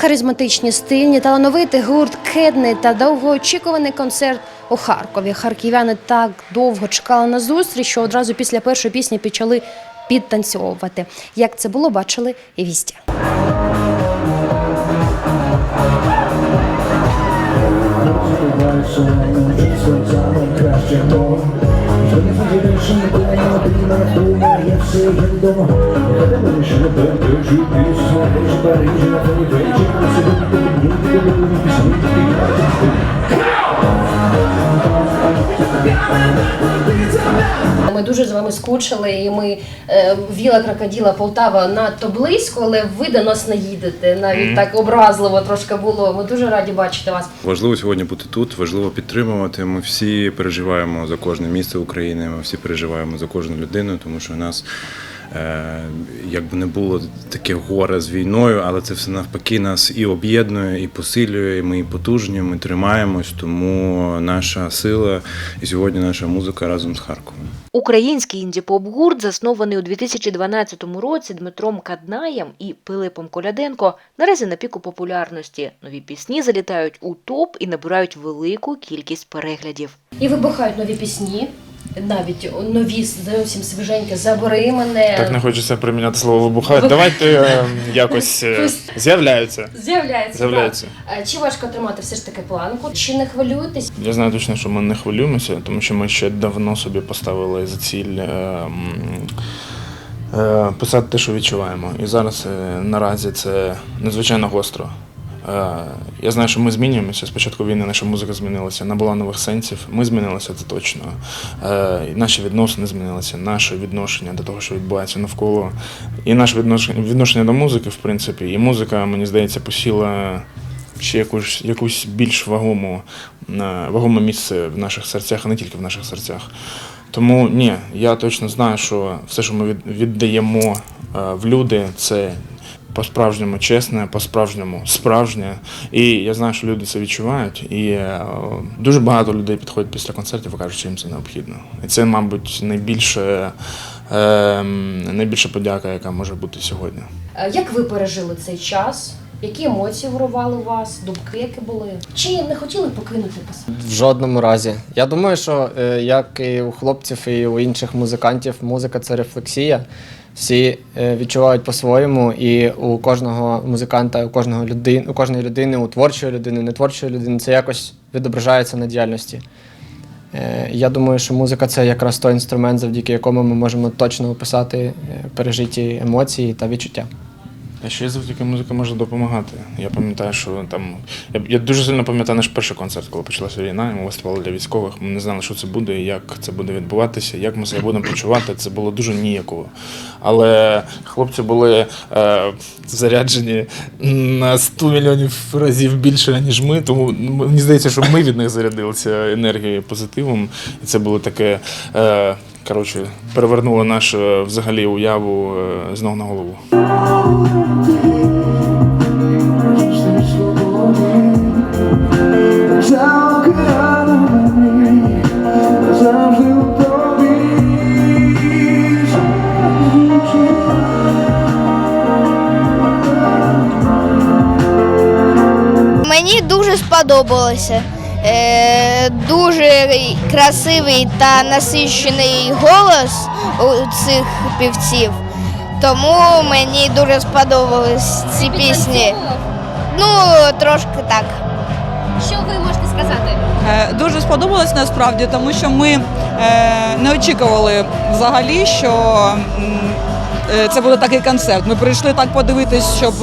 Харизматичні, стильні, талановитий гурт Кедни та довгоочікуваний концерт у Харкові. Харків'яни так довго чекали на зустріч, що одразу після першої пісні почали підтанцьовувати. Як це було, бачили і вісті. Ми дуже з вами скучили, і ми е, Віла Крокоділа Полтава надто близько, але ви до нас не їдете. Навіть так образливо трошки було. Ми дуже раді бачити вас. Важливо сьогодні бути тут, важливо підтримувати. Ми всі переживаємо за кожне місце України, ми всі переживаємо за кожну людину, тому що у нас. Е, Якби не було таке горе з війною, але це все навпаки нас і об'єднує, і посилює. і Ми і потужні, ми тримаємось. Тому наша сила і сьогодні наша музика разом з Харковом. Український інді-поп-гурт, заснований у 2012 році Дмитром Каднаєм і Пилипом Коляденко, наразі на піку популярності. Нові пісні залітають у топ і набирають велику кількість переглядів. І вибухають нові пісні, навіть нові зовсім свіженькі. Забери мене. Так не хочеться приміняти слово вибухають. Давайте е, якось е, з'являються. З'являється. З'являється. так. Е, Чи важко тримати все ж таки планку? Чи не хвилюєтесь? Я знаю точно, що ми не хвилюємося, тому що ми ще давно собі поставили за ціль е, м, е, писати те, що відчуваємо. І зараз е, наразі це надзвичайно гостро. Е, Я знаю, що ми змінюємося. З початку війни наша музика змінилася, набула нових сенсів. Ми змінилися, це точно. Е, Наші відносини змінилися, наше відношення до того, що відбувається навколо. І наше відношення, відношення до музики, в принципі. І музика, мені здається, посіла ще якусь, якусь більш вагому, е, вагоме місце в наших серцях, а не тільки в наших серцях. Тому ні, я точно знаю, що все, що ми віддаємо в люди, це по-справжньому чесне, по-справжньому справжнє. І я знаю, що люди це відчувають. І е, дуже багато людей підходять після концертів і кажуть, що їм це необхідно. І це, мабуть, найбільше, е, найбільша подяка, яка може бути сьогодні. Е, Як ви пережили цей час? Які емоції вирували у вас, думки, які були? Чи не хотіли покинути писати? В жодному разі. Я думаю, що е, як і у хлопців, і у інших музикантів, музика це рефлексія. Всі е, відчувають по-своєму, і у кожного музиканта, у кожного людини, у кожної людини, у творчої людини, не творчої людини, це якось відображається на діяльності. Е, Я думаю, що музика це якраз той інструмент, завдяки якому ми можемо точно описати е, пережиті емоції та відчуття. А ще завдяки музика може допомагати. Я пам'ятаю, що там. Я, я дуже сильно пам'ятаю наш перший концерт, коли почалася війна, ми виступали для військових. Ми не знали, що це буде, як це буде відбуватися, як ми себе будемо почувати. Це було дуже ніяково. Але хлопці були е, заряджені на 100 мільйонів разів більше, ніж ми. Тому мені здається, що ми від них зарядилися енергією, позитивом. І це було таке. Е, Коротше, перевернуло нашу взагалі уяву е, з ног на голову. Мені дуже сподобалося. Е, дуже красивий та насичений голос у цих півців. Тому мені дуже сподобались ці пісні. Ну, трошки так. Що ви можете сказати? Е, Дуже сподобалось насправді, тому що ми е, не очікували взагалі, що е, це буде такий концерт. Ми прийшли так подивитись, щоб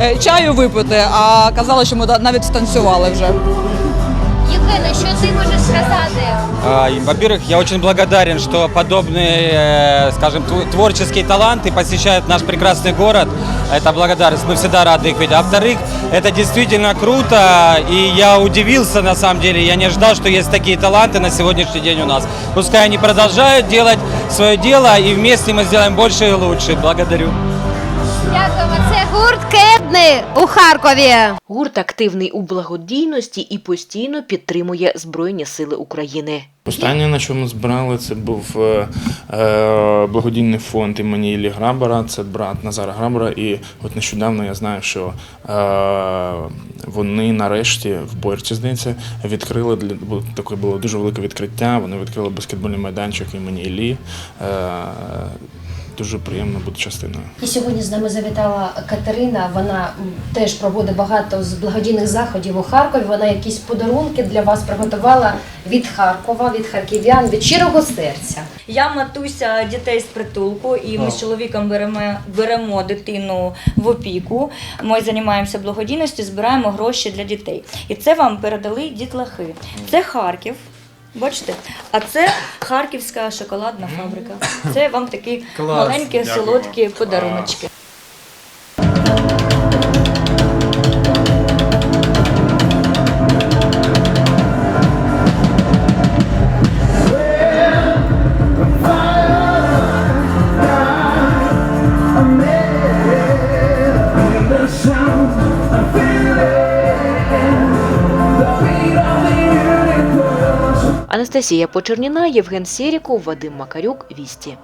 е, чаю випити, а казали, що ми да- навіть станцювали вже. Євгене, що ти можеш сказати? Во-первых, я очень благодарен, что подобные, э, скажем, тв- творческие таланты посещают наш прекрасный город. Это благодарность, мы всегда рады их видеть. А во-вторых, это действительно круто, и я удивился на самом деле, я не ожидал, что есть такие таланты на сегодняшний день у нас. Пускай они продолжают делать свое дело, и вместе мы сделаем больше и лучше. Благодарю. Гурт Кедни у Харкові. Гурт активний у благодійності і постійно підтримує Збройні Сили України. Останнє, на чому збирали, це був е, е, благодійний фонд імені Іллі Грабара, це брат Назара Грабара. І от нещодавно я знаю, що е, вони нарешті в Борці, здається, відкрили таке було дуже велике відкриття. Вони відкрили баскетбольний майданчик імені Іллі. Дуже приємно бути частиною. І сьогодні з нами завітала Катерина. Вона теж проводить багато з благодійних заходів у Харкові. Вона якісь подарунки для вас приготувала від Харкова, від харків'ян, від щирого серця. Я матуся дітей з притулку, і ми з чоловіком беремо, беремо дитину в опіку. Ми займаємося благодійністю, збираємо гроші для дітей. І це вам передали дітлахи. Це Харків. Бачите? А це харківська шоколадна фабрика. Це вам такі маленькі солодкі подаруночки. Sound I'm feeling, the beat of universe. Анастасія Почерніна, Євген Сєріков, Вадим Макарюк, Вісті.